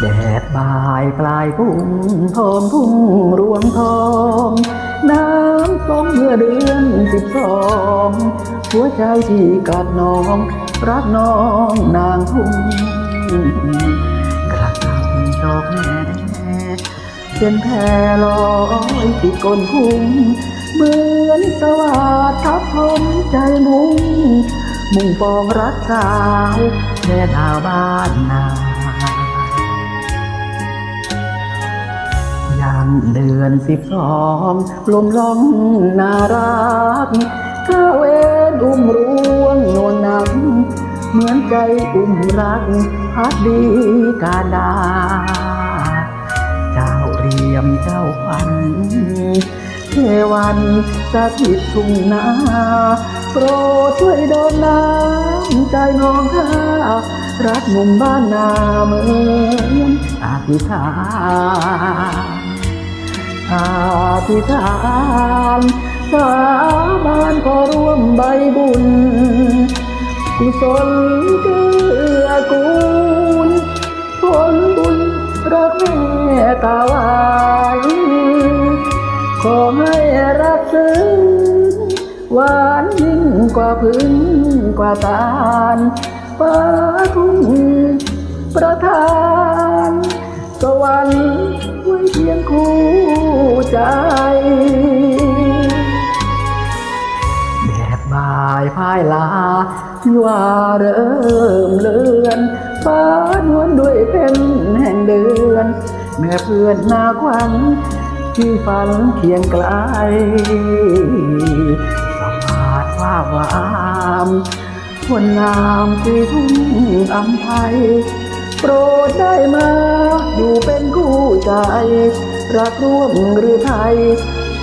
แดดบ่ายปลายกุ้งทองทุ่งรวงทอง น้ำสองเมื่อเดือนสิบสองหัวใจที่กัดน้อง รักน้องนางทุ่งกระทำดอกแม่เป็นแพรลอยติดก้นคุ้งเหมือนสวัสดทับทมใจมุง มุ่งปองรักสาวแม่ดาวบ้านนา เดือนสิบสองลมล่องนารักข้าเวนอุ้มร่วงนวลนำเหมือนใจอุ้มรักพักดีกาดา เจ้าเรียมเจ้าพันเทวันสถิตทุ่งนาโปรดช่วยโดนน้ำใจน้องข้ารักหนุ่มบ้านนาเหมือนอธิษฐา นอธิษฐานสาบานขอร่วมใบบุญ กุศลเกื้อกูลผลบุญรักแม่ตาวานขอให้รักซึ้งหวานยิ่งกว่าพึ่งกว่าตาลฟ้าทุ่งประทาน สวรรค์ไว้เพียงคู่ ใจ แดดบ่ายพายลาว่าเริ่มเลือนฟ้านวลด้วยเป็นแห่งเดือนแม่เพื่อนนาควันที่ฝันเคียงไกลสวัสดว่าวามคนงามที่ทุ่งอำไพโปรดได้มาอยู่เป็นคู่ใจ รักร่วมหรือไทย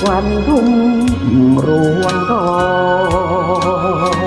วันทุ่มรวงทอง